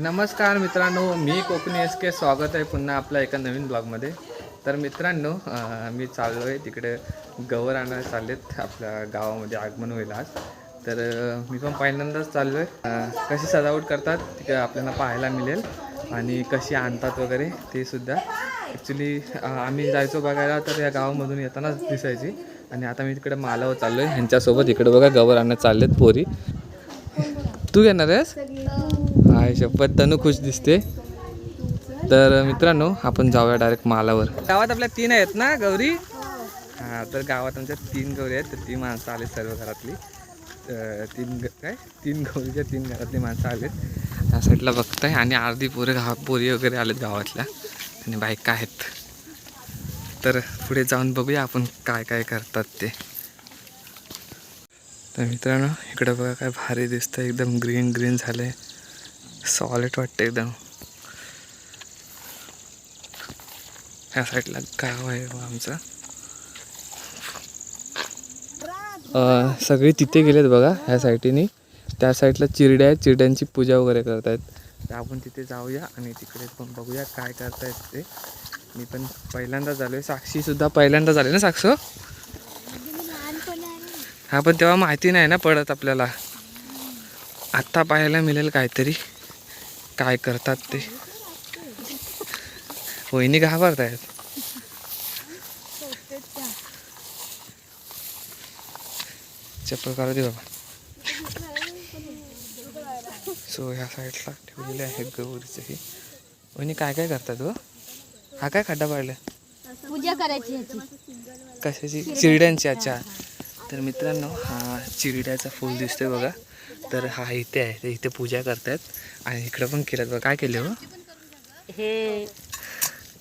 नमस्कार मित्रांनो मी कोकणी एस के स्वागत आहे पुन्हा आपल्या एका नवीन ब्लॉगमध्ये. तर मित्रांनो मी चाललो आहे तिकडे गवर आणायला चाललेत आपल्या गावामध्ये आगमन होईल आज. तर मी पण पहिल्यांदाच चाललो आहे कशी सजावट करतात तिकडे आपल्याला पाहायला मिळेल. आणि कशी आणतात वगैरे ते सुद्धा. ॲक्च्युली आम्ही जायचो बघायला तर या गावामधून येतानाच दिसायची. आणि आता मी तिकडे मालावर चाललो आहे ह्यांच्यासोबत इकडे बघा गवर आणत चाललेत पोरी. तू घेणार आहेस? हाय शपथ. तनू खुश दिसते. तर मित्रांनो आपण जाऊया डायरेक्ट मालावर. गावात आपल्या तीन आहेत ना गौरी? हां तर गावात आमच्या तीन गौरी आहेत. तर ती माणसं आली सर्व घरातली. तीन ग- काय? तीन गौरीच्या तीन घरातली माणसं आलेत त्या साईडला बघताय. आणि अर्धी पोरं गाव पोरी वगैरे आलेत गावातल्या. आणि बायका आहेत. तर पुढे जाऊन बघूया आपण काय काय करतात ते. तर मित्रांनो इकडं बघा काय भारी दिसतं एकदम ग्रीन ग्रीन झालं आहे सॉलिड वाटतं एकदम. ह्या साईडला गाव आहे आमचं. सगळे तिथे गेलेत बघा ह्या साईडनी त्या साईडला चिरड्या आहेत चिरड्यांची पूजा वगैरे करतायत. तर आपण तिथे जाऊया आणि तिकडे पण बघूया काय करतायत ते. मी पण पहिल्यांदा झालो आहे साक्षीसुद्धा पहिल्यांदा झाले ना साक्षो? हा पण तेव्हा माहिती नाही ना पडत आपल्याला. आत्ता पाहायला मिळेल काहीतरी. काय करतात ते? वहिनी घाबरत आहेत चप्पल काढू दे बाबा. सो ह्या साईडला ठेवलेले आहे गौरीचे हे. वहिनी काय काय करतात व हा काय खड्डा पाडला पूजा करायची कशाची? चिरड्यांची अच्छा. तर मित्रांनो हा चिरड्याचा फूल दिसतोय बघा. तर हा इथे आहे. तर इथे पूजा करतायत. आणि इकडं पण केलं काय केलं हो? हे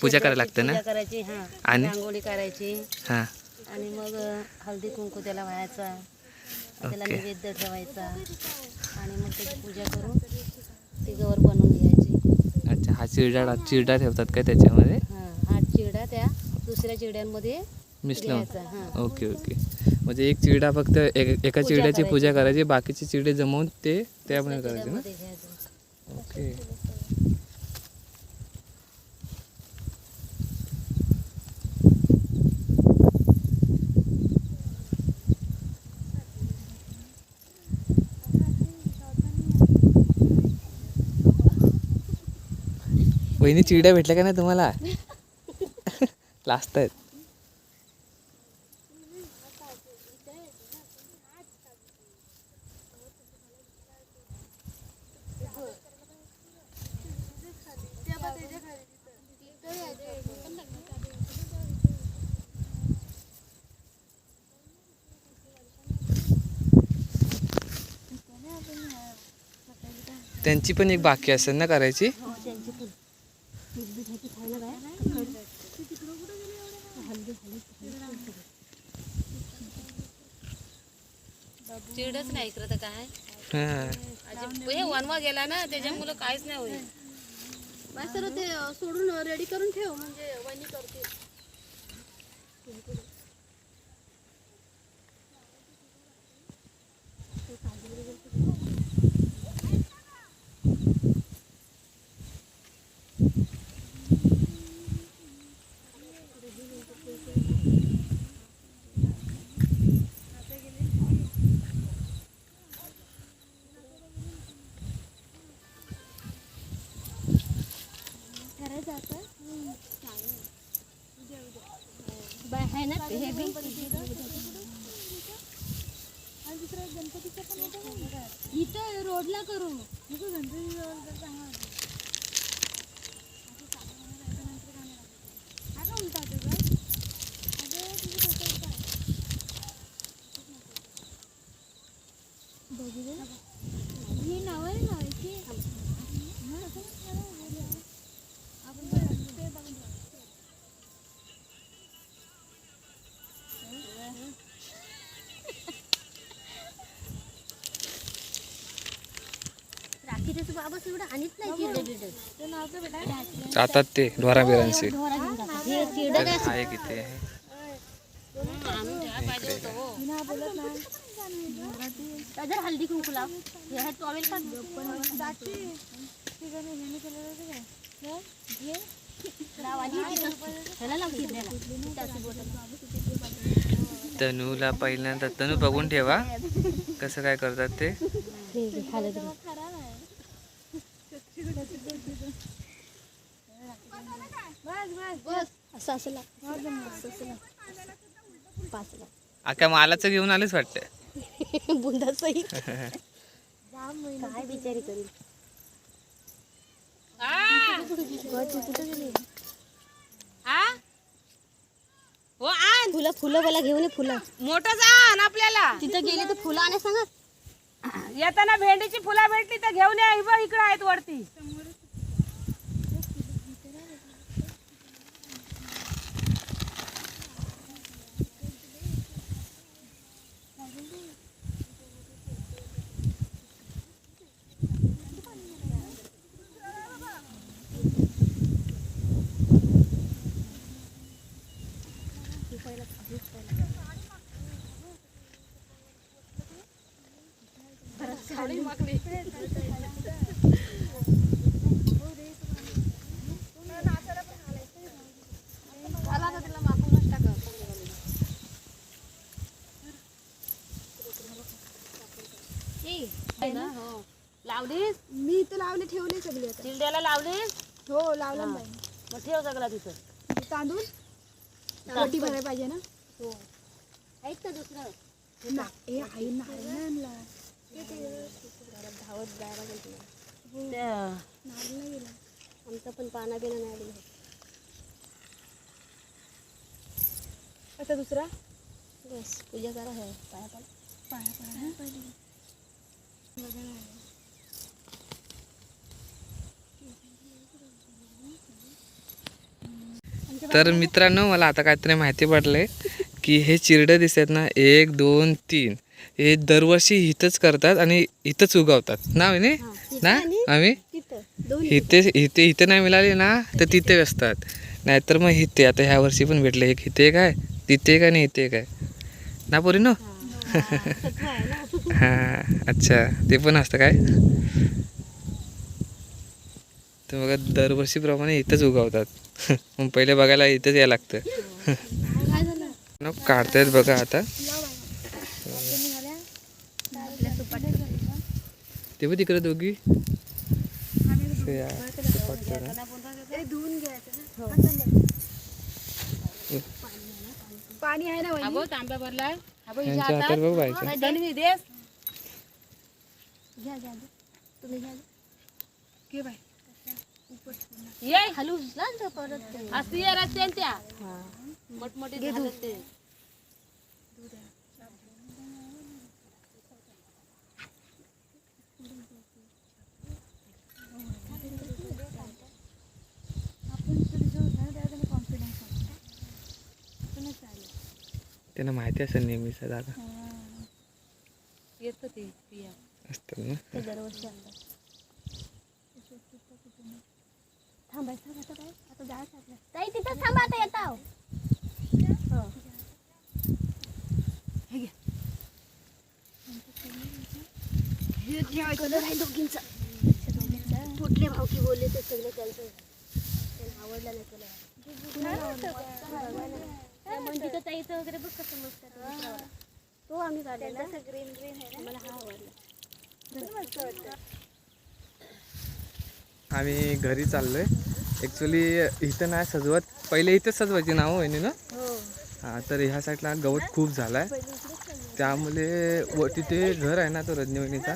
पूजा करायला लागतं ना? करायची हा. आणि? रांगोळी करायची. हां. आणि मग हळदी कुंकू त्याला व्हायचा. त्याला ओके. नैवेद्य ठेवायचा. आणि मग त्याची पूजा करून ती गवर बनवून घ्यायची. अच्छा हा चिरडा चिरडा ठेवतात काय त्याच्यामध्ये? हा हा चिरडा त्या दुसऱ्या चिरड्यांमध्ये मिसळून. घ्यायचा हा. Okay okay. म्हणजे एक चिरडा फक्त एक एका चिरड्याची. पूजा करायची. बाकीचे चिरडे जमवून ते त्यामध्ये करायचे ना? ओके. वहिनी चिरड्या भेटल्या का नाही तुम्हाला? लास्ट आहेत त्यांची पण एक बाकी असेल ना करायची? चिरडच नाही इकडं तर काय? हां. हे वनवा गेला ना त्याच्यामुळं काहीच नाही होईल. सर ते अ, सोडून रेडी करून ठेव म्हणजे वहिनी करते आहे ना हे बी. इथं रोडला करू. ही नाव आहे लावायची एवढं आणत नाही चिरडे बिरडे जातात ते ढोरा बिरांचे. हे चिरडं हा आहे. हो जर हल्दी कुंकू लाव हे आहे टॉवेल का. तनूला पहिल्यांदा तनू बघून ठेवा. कसं काय करतात ते हे घे, हळद घे. असं असं. पाच. अख्या मालाचं घेऊन आलेच वाटतं बुंदासही काय बिचारी करील हो आण फुलं फुलं मला घेऊन ये फुलं मोठंच आण आपल्याला तिथं गेली तर फुलं आणि सांगा येताना भेंडीची फुलं भेटली तर घेऊन या ही इकडे आहेत वरती लावलीस? मी इथं लावले ठेवले सगळे चिलड्याला लावलीस? हो लावला ना मग ठेव सगळं तिथं. तांदूळ? वटी भरायला पाहिजे ना? ऐक ना दुसरं? ना ए आई नारळ नाही आणला धावत जायला गेली त्या- नारळ नाही गेला. आमचं पण पाना बिना नाही आलेलं आता दुसरा? बस. पूजा करा है पाया पाया पाया पडा ना. तर मित्रांनो मला आता काहीतरी माहिती पडलंय की हे चिरडं दिसतात ना एक दोन तीन. हे दरवर्षी इथंच करतात आणि इथंच उगवतात. ना म्हणे ना आम्ही? इथे इथे इथे नाही मिळाली ना तर तिथे असतात नाहीतर मग इथे आता ह्या वर्षी पण भेटले. एक इथे आहे तिथे आहे आणि इथे आहे. ना पोरी ना? हां अच्छा. ते पण असतं काय? तर बघा दरवर्षीप्रमाणे इथंच उगवतात. मग पहिले बघायला इथंच यायला लागतं. काढतायत बघा आता. ते पण तिकडे दोघी. हो. पाणी आहे ना हा हा देस घ्या. तुम्ही घ्या. ये हलू ना परत ते. असती ये रस्त्यान त्या हा. मोठमोठे झालं ते त्यांना माहिती असेल नेहमीचा जागा येत ते पिया. असतात ना. ते दरवर्षी थांबायचं आता काय आता जायचं आपलं ताई तिथं थांबा आता येत आहो. कलर आहे दोघींचा कुठले भावकी बोलले ते सगळं त्यांचं त्यांना आवडला नाही कलर मंजिता ताईचं वगैरे बघ कसं मस्त तो आम्ही काढलेला ग्रीन ग्रीन आहे मला हा आवडला आम्ही घरी चाललोय. ॲक्च्युली इथं नाही सजवत. पहिले इथंच सजवायची नाव आहे ना हो. हां तर ह्या साईडला गवत खूप झाला आहे त्यामुळे व तिथे घर आहे ना तो रजनीवणीचा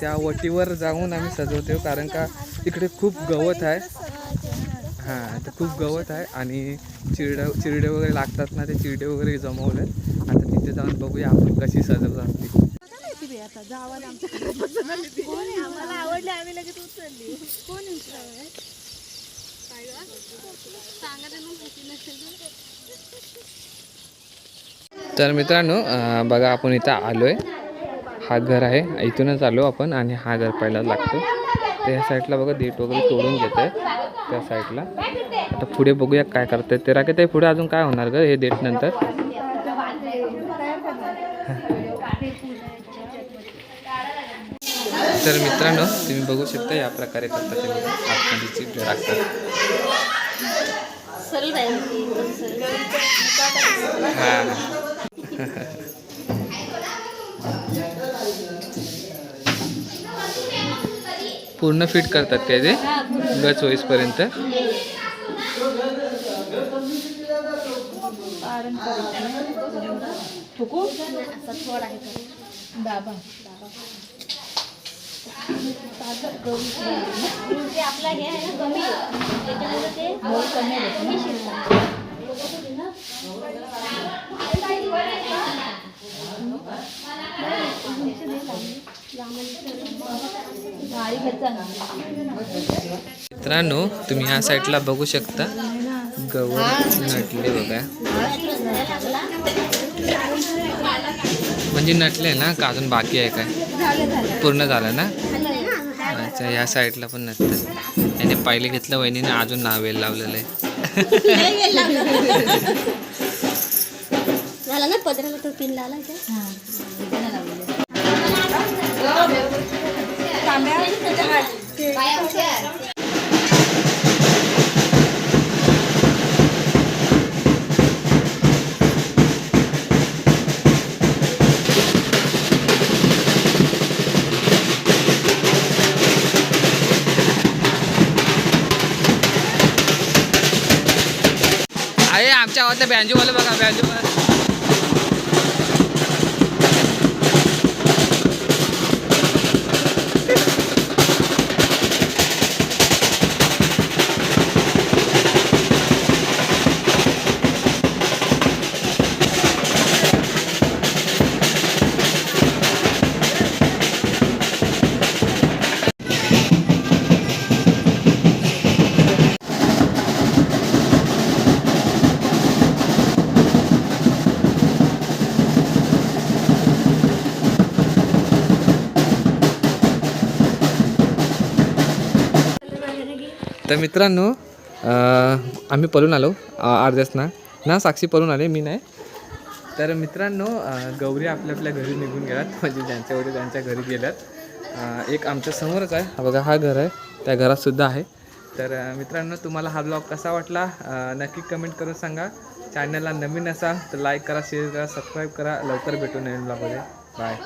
त्या वटीवर जाऊन आम्ही सजवतो कारण का तिकडे खूप गवत आहे. हां तर खूप गवत आहे आणि चिरडे चिरडे वगैरे लागतात ना ते चिरडे वगैरे जमवले आता तिथे जाऊन बघूया आपण कशी सजवतात ती. आम्हाला आवडले आम्ही लगेच उचलली. कोण तर मित्रांनो बघा आपण इथं आलो आहे हा घर आहे. इथूनच आलो आपण आणि हा घर पहिला लागतो. तर ह्या साईडला बघा देठ वगैरे तोडून घेत आहे त्या साईडला. आता पुढे बघूया काय करतात ते. राखे ते पुढे अजून काय होणार ग हे देठ नंतर? तर मित्रांनो तुम्ही बघू शकता या प्रकारे करतात ते आतमधीची सरळ हा. पूर्ण फिट करतात काय ते? गच होईसपर्यंत. आहे. तो. म्हणजे आपला हे आहे ना कमी आहे. त्याच्यामुळे ते कमी शिजतात. मित्रांनो तुम्ही ह्या साईडला बघू शकता गवत नटले बघा म्हणजे नटले ना का अजून बाकी आहे काय पूर्ण झालं ना अच्छा ह्या साईडला पण नटतं याने पहिले घेतलं वहिनीने अजून नावेल लावलेलं आहे. झाला ना? पदराला तो पिन लावला अच्छा आमच्या गावात बँजूवाला बघा बँजूवाला. तर मित्रांनो आम्ही पळून आलो अर्ध्यासना ना ना साक्षी पळून आले मी नाही. तर मित्रांनो गौरी आपल्या आपल्या घरी निघून गेल्यात म्हणजे ज्यांच्या वडील त्यांच्या घरी गेल्यात. एक आमच्या समोरच आहे. हा बघा हा घर आहे. त्या घरातसुद्धा आहे. तर मित्रांनो तुम्हाला हा ब्लॉग कसा वाटला? नक्की कमेंट करून सांगा. चॅनलला नवीन असाल तर लाईक करा शेअर करा सबस्क्राईब करा. लवकर भेटू नवीन ब्लॉगमध्ये. बाय